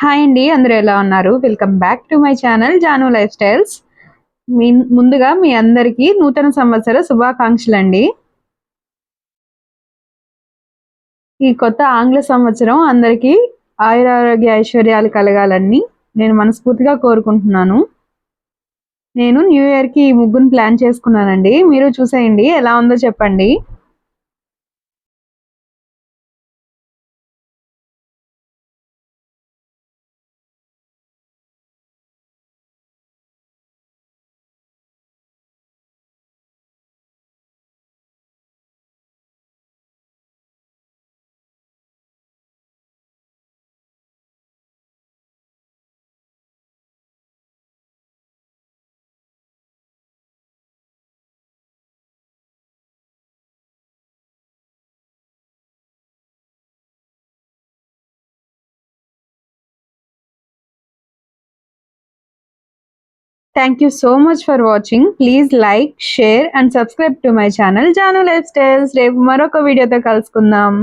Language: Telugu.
హాయ్ అండి అందరూ ఎలా ఉన్నారు? Welcome back to my channel Janu life styles మీ ముందుగా మీ అందరికీ నూతన సంవత్సర శుభాకాంక్షలు అండి ఈ కొత్త ఆంగ్ల సంవత్సరం అందరికీ ఆయురారోగ్య ఐశ్వర్యాలు కలగాలని నేను మనస్ఫూర్తిగా కోరుకుంటున్నాను. నేను న్యూ ఇయర్కి ఈ ముగ్గును ప్లాన్ చేసుకున్నానండి. మీరు చూసేయండి ఎలా ఉందో చెప్పండి. Thank you so much for watching please like share and subscribe to my channel Janu life styles రేపు మరొక వీడియోతో కలుసుకుందాం.